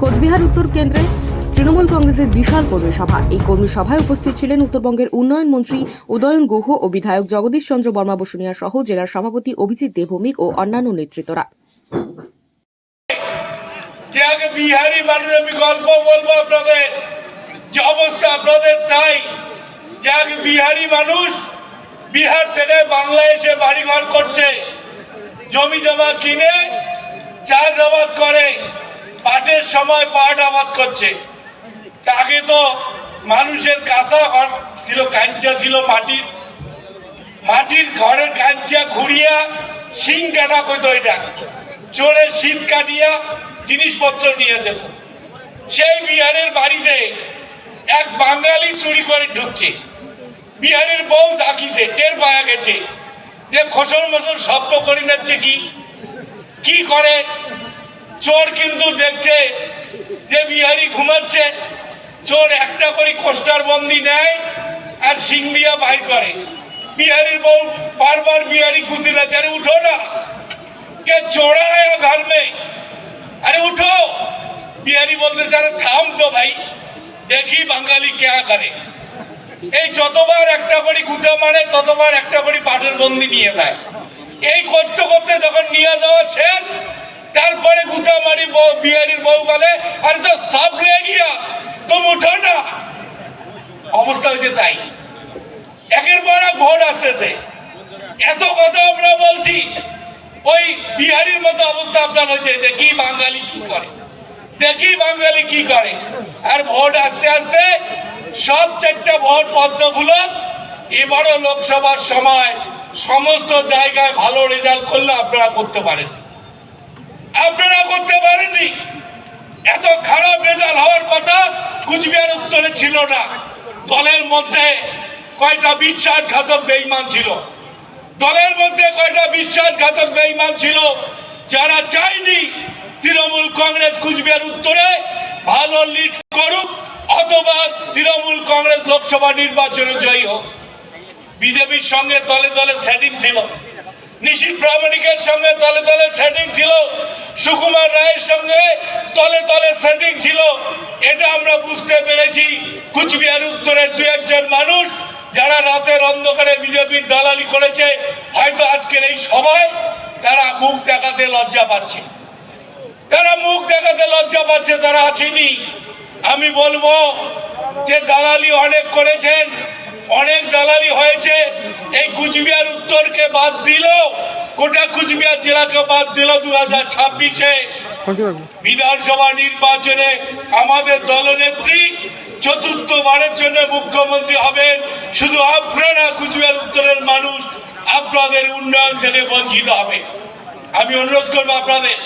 কোচবিহার উত্তর কেন্দ্রে তৃণমূল কংগ্রেসের বিশাল কর্মী সভা এই কর্মী সভায় উপস্থিত ছিলেন উত্তরবঙ্গের উন্নয়ন মন্ত্রী উদয়ন গুহ ও বিধায়ক জগদীশ চন্দ্র বর্মা বসুনিয়া সহ জেলার সভাপতি অভিজিৎ দেবভৌমিক ও অন্যান্য নেতৃত্বরা। যে আগে বিহারি মানুষ আমি গল্প বলব আপনাদের, যে অবস্থা আপনাদের তাই। যে আগে বিহারি মানুষ বিহার থেকে বাংলা এসে বাড়িঘর করছে, জমি জমা কিনে, চাষাবাদ করে। পাটের সময় পাট আবাদ করছে। তাকে তো মানুষের কাঁচা ঘর ছিল, কাঞ্চা ছিল মাটির। মাটির ঘরের কাঞ্চা খুঁড়িয়া শিং কাটা কইতো এটা। চোরে শীত কাটিয়া জিনিসপত্র নিয়ে যেত। সেই বিহারের বাড়িতে এক বাঙালি চুরি করে ঢুকছে। বিহারের বউ জাগিছে, টের পাওয়া গেছে যে খসর মসর শব্দ করে নিচ্ছে কি? কি করে? চোর কিন্তু দেখছে যে বিহারি ঘুমাচ্ছে। চোর একটা করে কোস্টার বন্দি নেয় আর সিং দিয়া বাইর করে। বিহারির বউ বারবার বিহারি না আরে উঠো না। কে চোরা ঘর মে? আরে উঠো। বিহারি বলতে আরে থাম তো ভাই, দেখি বাঙালি কে করে? এই যতবার একটা করে গুদা মারে, ততবার একটা করে পাটের বন্দি নিয়ে দেয় এই করতে করতে যখন নিয়ে যাওয়া শেষ তারপরে গুদা মারি বিহারির বউ বলে, আরে তো সব লে গিয়া তুমি উঠো না। অবস্থা হয়েছে তাই। একের পর এক ভোট আসতেছে। এত কথা আমরা বলছি, ওই বিহারির মতো অবস্থা আপনার হয়েছে, দেখি বাঙালি কি করে। দেখি বাঙালি কি করে। আর ভোট আসতে আসতে সব চারটা ভোট পদ্মগুলো এবারও লোকসভার সময় সমস্ত জায়গায় ভালো রেজাল্ট করলে আপনারা করতে পারেন। আপনারা করতে পারেননি। এত খারাপ রেজাল্ট হওয়ার কথা কুচবিহার উত্তরে ছিল না। দলের মধ্যে কয়টা বিশ্বাসঘাতক বেঈমান ছিল? দলের মধ্যে কয়টা বিশ্বাসঘাতক বেঈমান ছিল? যারা চায়নি তৃণমূল কংগ্রেস কুচবিহার উত্তরে ভালো লিড করুক, অথবা তৃণমূল কংগ্রেস লোকসভা নির্বাচনে জয়ী হোক। বিজেপির সঙ্গে তলে তলে সেটিং ছিল। নিশীত প্রামাণিকের সঙ্গে তলে তলে সেটিং ছিল। সুকুমার রায়ের সঙ্গে তলে তলে সেটিং ছিল। এটা আমরা বুঝতে পেরেছি। কুচবিহার উত্তরের দু একজন মানুষ যারা রাতের অন্ধকারে বিজেপির দালালি করেছে, হয়তো আজকের এই সভায় তারা মুখ দেখাতে লজ্জা পাচ্ছে। তারা মুখ দেখাতে লজ্জা পাচ্ছে, তারা আসেনি। আমি বলব যে দালালি অনেক করেছেন, অনেক দালালি হয়েছে। এই কুচবিহার উত্তরকে বাদ দিল গোটা কুচবিহার জেলাকে বাদ দিল দু হাজার ছাব্বিশে। বিধানসভা নির্বাচনে আমাদের দলনেত্রী চতুর্থবারের জন্য মুখ্যমন্ত্রী হবেন। শুধু আপনারা কুচবিহার উত্তরের মানুষ আপনাদের উন্নয়ন থেকে বঞ্চিত হবে আমি অনুরোধ করব আপনাদের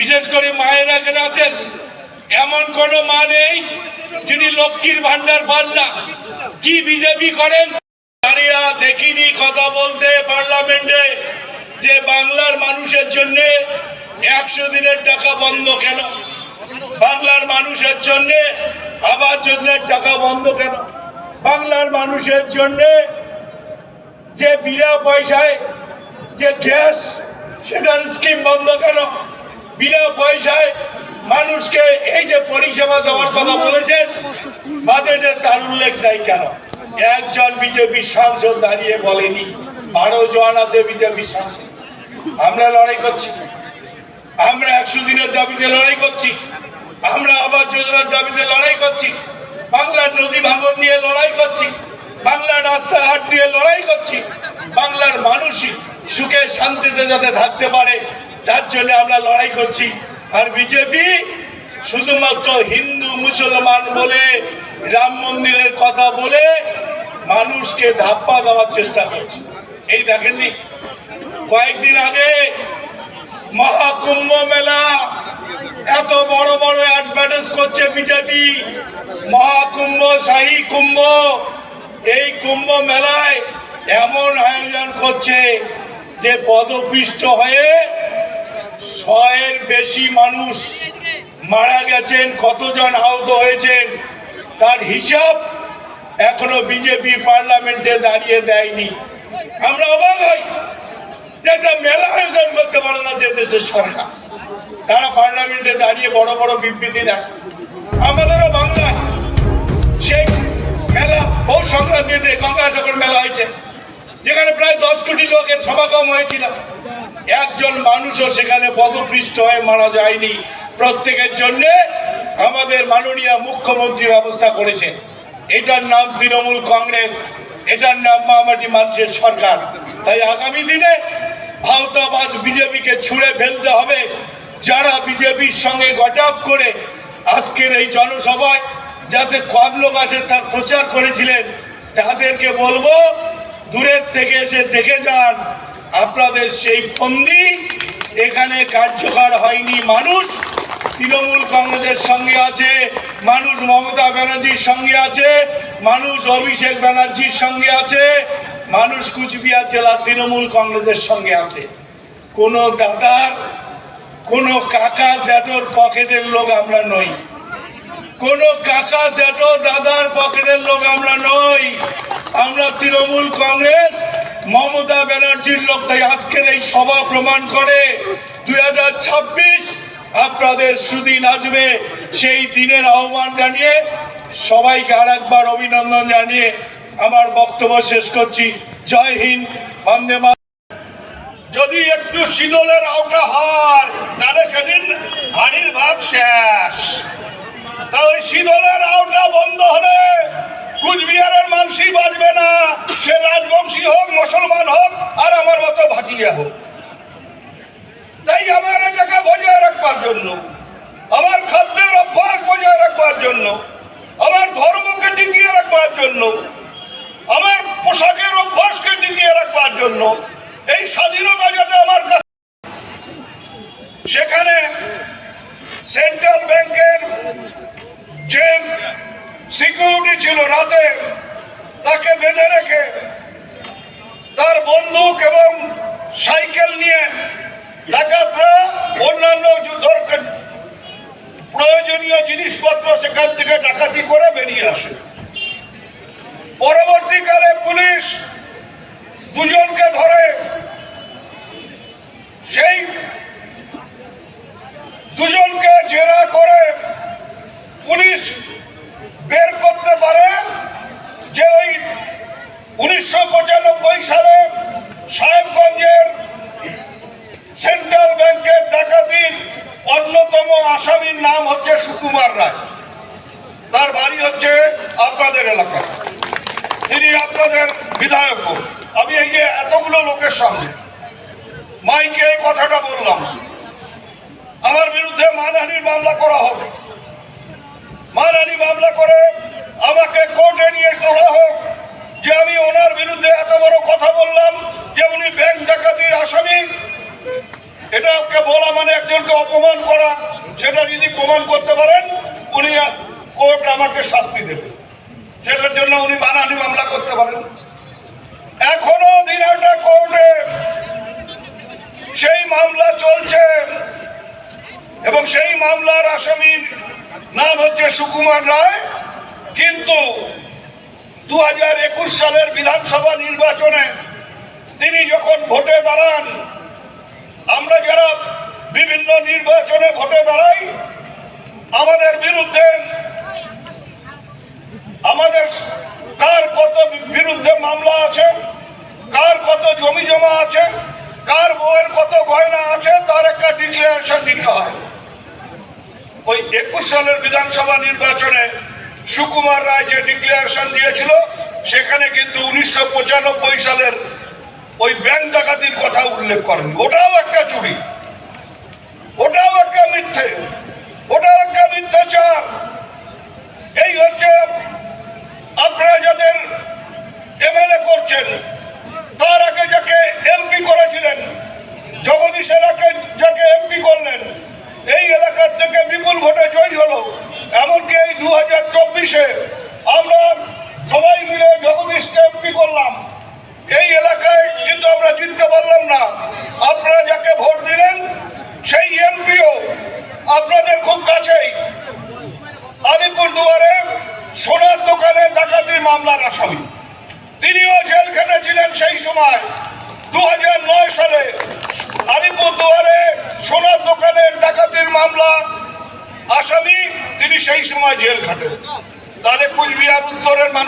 বিশেষ করে মায়েরা এখানে আছেন? এমন কোন মা নেই যিনি লক্ষ্মীর ভান্ডার পান না। কি বিজেপি করেন? নারীরা দেখিনি কথা বলতে পার্লামেন্টে। যে বাংলার মানুষের জন্য একশো দিনের টাকা বন্ধ কেন? বাংলার মানুষের জন্য আবার যোজনার টাকা বন্ধ কেন? বাংলার মানুষের জন্য যে বিনা পয়সায় যে গ্যাস, সেটার স্কিম বন্ধ কেন? বিনা পয়সায় মানুষকে এই যে পরিষেবা দেওয়ার কথা বলেছেন বাজেটে তার উল্লেখ নাই কেন? একজন বিজেপি সাংসদ দাঁড়িয়ে বলেনি। আরও জন আছে বিজেপি সাংসদ আমরা লড়াই করছি। আমরা একশো দিনের দাবিতে লড়াই করছি। আমরা আবাস যোজনার দাবিতে লড়াই করছি। বাংলার নদী ভাঙন নিয়ে লড়াই করছি। বাংলার রাস্তাঘাট নিয়ে লড়াই করছি। বাংলার মানুষই সুখে শান্তিতে যাতে থাকতে পারে, তার জন্য আমরা লড়াই করছি। আর বিজেপি শুধুমাত্র হিন্দু, মুসলমান বলে, রাম মন্দিরের কথা বলে মানুষকে ধাপ্পা দেওয়ার চেষ্টা করছে। এই দেখেননি? কয়েকদিন আগে মহাকুম্ভ মেলা এত বড় বড় অ্যাডভার্টাইজ করছে বিজেপি। মহাকুম্ভ, শাহী কুম্ভ, এই কুম্ভ মেলায় এমন আয়োজন করছে যে পদপিষ্ট হয়ে ছয়ের বেশি মানুষ মারা গেছেন, কতজন আহত হয়েছেন, তার হিসাব এখনও বিজেপি পার্লামেন্টে দাঁড়িয়ে দেয়নি। আমরা অবাক হই একটা মেলা আয়োজন করতে পারে না যে দেশের সরকার। তারা পার্লামেন্টে দাঁড়িয়ে বড় বড় বিবৃতি দেয়। আমাদেরও বাংলায় সেই মেলা, বহু সংক্রান্তিতে গঙ্গাসাগর মেলা হয়েছে, যেখানে প্রায় দশ কোটি লোকের সমাগম হয়েছিল। একজন মানুষও সেখানে পদপৃষ্ঠ হয়ে মারা যায়নি। প্রত্যেকের জন্য আমাদের মাননীয় মুখ্যমন্ত্রী ব্যবস্থা করেছে। এটার নাম তৃণমূল কংগ্রেস। এটার নাম মামাটি মানুষের সরকার। তাই আগামী দিনে ভাওতাবাজ বিজেপিকে ছুঁড়ে ফেলতে হবে। যারা বিজেপির সঙ্গে গটাপ করে আজকের এই জনসভায় যাতে কম লোক আসে তার প্রচার করেছিলেন, তাদেরকে বলব, দূরের থেকে এসে দেখে যান, আপনাদের সেই ফন্দি এখানে কার্যকর হয়নি। মানুষ তৃণমূল কংগ্রেসের সঙ্গে আছে মানুষ মমতা ব্যানার্জির সঙ্গে আছে, মানুষ অভিষেক ব্যানার্জির সঙ্গে আছে, মানুষ কুচবিহার জেলার তৃণমূল কংগ্রেসের সঙ্গে আছে। কোনো দাদার, কোনো কাকা জ্যাঠোর পকেটের লোক আমরা নই। কোন কাকা জ্যাঠো দাদার পকেটের লোক আমরা নই। আমরা তৃণমূল কংগ্রেস, মমতা ব্যানার্জির লোক তাই আজকের এই সভা প্রমাণ করে। দুই হাজার ছাব্বিশ আপনাদের সুদিন আসবে। সেই দিনের আহ্বান জানিয়ে সবাইকে আর একবার অভিনন্দন জানিয়ে আমার বক্তব্য শেষ করছি। জয় হিন্দ, বন্দে যদি একটু শীতলের আওটা হয়, তাহলে সেদিন হাড়ির ভাত শেষ। তা ওই শীতলের আওটা বন্ধ হলে কুচবিহারের মানুষই বাঁচবে না। সে রাজবংশী হোক, মুসলমান হোক, আর আমার মতো ভাটিয়া হোক। তাই আমার এটাকে বজায় রাখবার জন্য, আমার খাদ্যের অভ্যাস বজায় রাখবার জন্য, আমার ধর্মকে টিকিয়ে রাখবার জন্য, আমার পোশাকের অভ্যাসকে টিকিয়ে রাখবার জন্য, এই স্বাধীনতা যাতে আমার কাছে সেখানে সেন্ট্রাল ব্যাংকের যে সিকিউরিটি ছিল রাতে, তাকে বেঁধে রেখে তার বন্দুক এবং সাইকেল নিয়ে ডাকাতরা অন্যান্য প্রয়োজনীয় জিনিসপত্র সেখান থেকে ডাকাতি করে বেরিয়ে আসে। পরবর্তীকালে পুলিশ দুজনকে ধরে। সেই দুজনকে জেরা করে পুলিশ বের করতে পারে যে ওই উনিশশো পঁচানব্বই সালে সাহেবগঞ্জের সেন্ট্রাল ব্যাংকের ডাকাতির অন্যতম আসামির নাম হচ্ছে সুকুমার রায় তার বাড়ি হচ্ছে আপনাদের এলাকায় তিনি আপনাদের বিধায়ক আমি এই এতগুলো লোকের সামনে। মাইকে এই কথাটা বললাম। আমার বিরুদ্ধে মানহানির মামলা করা হবে। মানহানি মামলা করে আমাকে কোর্টে নিয়ে চলা হোক, যে আমি ওনার বিরুদ্ধে এত বড় কথা বললাম যে উনি ব্যাংক ডাকাতির আসামি। এটা ওকে বলা মানে একজনকে অপমান করা, সেটা যদি প্রমাণ করতে পারেন, উনি কোর্ট আমাকে শাস্তি দেবে। সেটার জন্য উনি মানহানি মামলা করতে পারেন। এখনও দিনাটা কোর্টে সেই মামলা চলছে এবং সেই মামলার আসামির নাম হচ্ছে সুকুমার রায়। কিন্তু দু হাজার একুশ সালের বিধানসভা নির্বাচনে তিনি যখন ভোটে দাঁড়ান, আমরা যারা বিভিন্ন নির্বাচনে ভোটে দাঁড়াই, আমাদের বিরুদ্ধে, আমাদের কার কত বিরুদ্ধে মামলা আছে? কার কত জমি জমা আছে? কার বউয়ের কত গয়না আছে? তার একটা ডিক্লারেশন দিতে হয়। ওই একুশ সালের বিধানসভা নির্বাচনে সুকুমার রায় যে ডিক্লারেশন দিয়েছিল, সেখানে কিন্তু উনিশশো পঁচানব্বই সালের ওই ব্যাংক ডাকাতির কথা উল্লেখ করেন। ওটাও একটা চুরি। ওটাও একটা মিথ্যে। ওটাও একটা মিথ্যাচার। এই হচ্ছে আপনারা যাদের এমএলএ করছেন তার আগে যাকে এমপি করেছিলেন জগদীশের আগে যাকে এমপি করলেন এই এলাকার থেকে বিপুল ভোটে জয়ী হলো এমনকি এই দু হাজার চব্বিশে আমরা সবাই মিলে জগদীশকে এমপি করলাম এই এলাকায় কিন্তু আমরা জিততে পারলাম না আপনারা যাকে ভোট দিলেন সেই এমপিও আপনাদের খুব কাছেই আলিপুর দুয়ারে সোনার দোকানে ডাকাতির মামলার আসামি। তিনিও জেলখানে ছিলেন সেই সময় দু হাজার নয় সালে। আলিপুরদুয়ারে সোনার দোকানের ডাকাতির মামলা, আসামি তিনি সেই সময় জেল খাটেন তাহলে কুচবিহার উত্তরের মানুষ